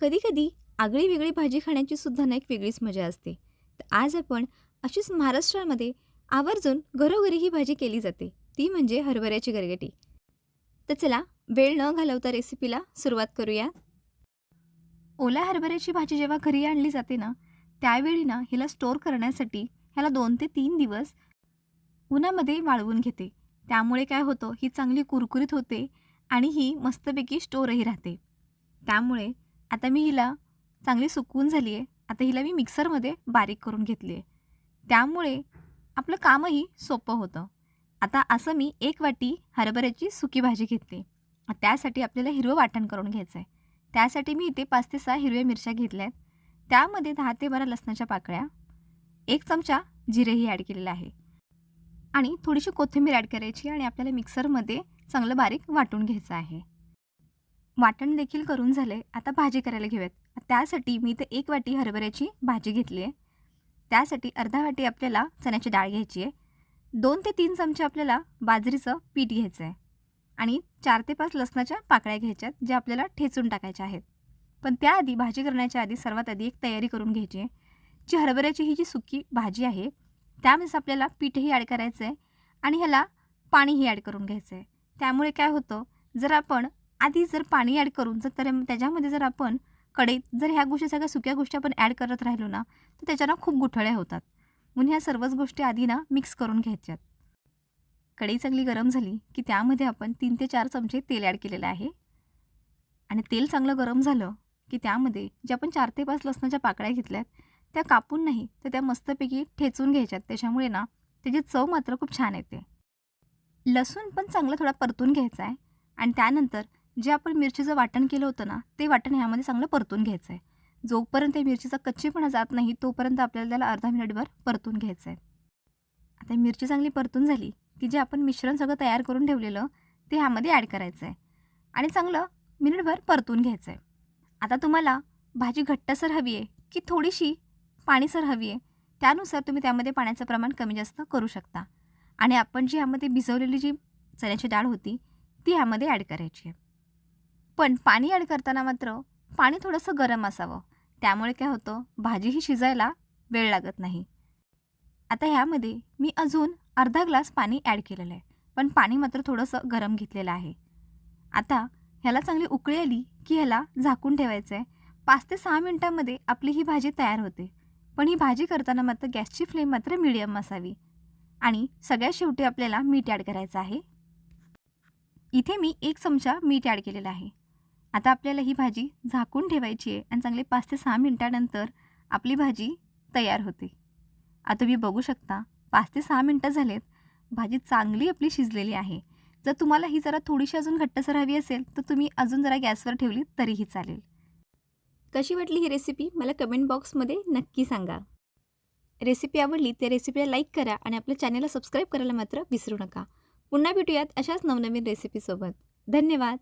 कधीकधी आगळी वेगळी भाजी खाण्याची सुद्धा ना एक वेगळीच मजा असते. तर आज आपण अशीच महाराष्ट्रामध्ये आवर्जून घरोघरी ही भाजी केली जाते. ती म्हणजे हरभऱ्याची गरगटी. तर चला वेळ न घालवता रेसिपीला सुरुवात करूया. ओल्या हरभऱ्याची भाजी जेव्हा घरी आणली जाते ना त्यावेळी ना हिला स्टोअर करण्यासाठी ह्याला दोन ते तीन दिवस उन्हामध्ये वाळवून घेते. त्यामुळे काय होतं ही चांगली कुरकुरीत होते आणि ही मस्तपैकी स्टोअरही राहते. त्यामुळे आता मी हिला चांगली सुकवून झाली आहे आता हिला मी मिक्सरमध्ये बारीक करून घेतली आहे त्यामुळे आपलं कामही सोपं होतं. आता असं मी एक वाटी हरभऱ्याची सुकी भाजी घेतली. त्यासाठी आपल्याला हिरवं वाटण करून घ्यायचं आहे त्यासाठी मी इथे पाच ते सहा हिरव्या मिरच्या घेतल्या आहेत त्यामध्ये दहा ते बारा लसणाच्या पाकळ्या एक चमचा जिरेही ॲड केलेलं आहे. आणि थोडीशी कोथिंबीर ॲड करायची आणि आपल्याला मिक्सरमध्ये चांगलं बारीक वाटून घ्यायचं आहे. वाटण देखील करून झाले. आता भाजी करायला घेऊयात. त्यासाठी मी ते एक वाटी हरभऱ्याची भाजी घेतली आहे. त्यासाठी अर्धा वाटी आपल्याला चण्याची डाळ घ्यायची आहे. दोन ते तीन चमचे आपल्याला बाजरीचं पीठ घ्यायचं आहे. आणि चार ते पाच लसणाच्या पाकळ्या घ्यायच्यात ज्या आपल्याला ठेचून टाकायच्या आहेत. पण त्याआधी भाजी करण्याच्या आधी सर्वात आधी एक तयारी करून घ्यायची आहे. जी हरभऱ्याची ही जी सुकी भाजी आहे त्यामध्येच आपल्याला पीठही ॲड करायचं आहे आणि ह्याला पाणीही ॲड करून घ्यायचं आहे. त्यामुळे काय होतं जर आपण आधी जर पाणी ॲड करून जर तर त्याच्यामध्ये जर आपण कढईत जर ह्या गोष्टी सगळ्या सुक्या गोष्टी आपण ॲड करत राहिलो ना तर त्याच्यानं खूप गुठळ्या होतात. म्हणून ह्या सर्वच गोष्टी आधी ना मिक्स करून घ्यायच्यात. कढई चांगली गरम झाली की त्यामध्ये आपण तीन ते चार चमचे तेल ॲड केलेलं आहे. आणि तेल चांगलं गरम झालं की त्यामध्ये जे आपण चार ते पाच लसणाच्या पाकळ्या घेतल्यात त्या कापून नाही तर त्या मस्तपैकी ठेचून घ्यायच्यात. त्याच्यामुळे ना त्याची चव मात्र खूप छान येते. लसूण पण चांगलं थोडा परतून घ्यायचा आहे. आणि त्यानंतर जे आपण मिरचीचं वाटण केलं होतं ना ते वाटण ह्यामध्ये चांगलं परतून घ्यायचं आहे जोपर्यंत मिरचीचा कच्चेपणा जात नाही तोपर्यंत आपल्याला त्याला अर्धा मिनिटभर परतून घ्यायचं आहे आता मिरची चांगली परतून झाली की जे आपण मिश्रण सगळं तयार करून ठेवलेलं ते ह्यामध्ये ॲड करायचं आहे आणि चांगलं मिनिटभर परतून घ्यायचं आहे आता तुम्हाला भाजी घट्टसर हवी आहे की थोडीशी पाणीसर हवी आहे त्यानुसार तुम्ही त्यामध्ये पाण्याचं प्रमाण कमी जास्त करू शकता. आणि आपण जी ह्यामध्ये भिजवलेली जी चण्याची डाळ होती ती ह्यामध्ये ॲड करायची आहे. पण पाणी ॲड करताना मात्र पाणी थोडंसं गरम असावं. त्यामुळे काय होतं भाजी ही शिजायला वेळ लागत नाही. आता ह्यामध्ये मी अजून अर्धा ग्लास पाणी ॲड केलेलं आहे पण पाणी मात्र थोडंसं गरम घेतलेलं आहे. आता ह्याला चांगली उकळी आली की ह्याला झाकून ठेवायचं आहे. पाच ते सहा मिनटामध्ये आपली ही भाजी तयार होते. पण ही भाजी करताना मात्र गॅसची फ्लेम मात्र मिडियम असावी. आणि सगळ्यात शेवटी आपल्याला मीठ ॲड करायचं आहे. इथे मी एक चमचा मीठ ॲड केलेला आहे. आता आपल्याला ही भाजी झाकून ठेवायची आहे आणि चांगले पाच ते सहा मिनटानंतर आपली भाजी तयार होते. आता तुम्ही बघू शकता पाच ते सहा मिनटं झालेत. भाजी चांगली आपली शिजलेली आहे. जर तुम्हाला ही जरा थोडीशी अजून घट्टसर हवी असेल तर तुम्ही अजून जरा गॅसवर ठेवली तरीही चालेल. कशी वाटली ही रेसिपी मला कमेंट बॉक्समध्ये नक्की सांगा. रेसिपी आवडली तर रेसिपीला लाईक करा आणि आपल्या चॅनलला सबस्क्राईब करायला मात्र विसरू नका. पुन्हा भेटूयात अशाच नवनवीन रेसिपीसोबत धन्यवाद!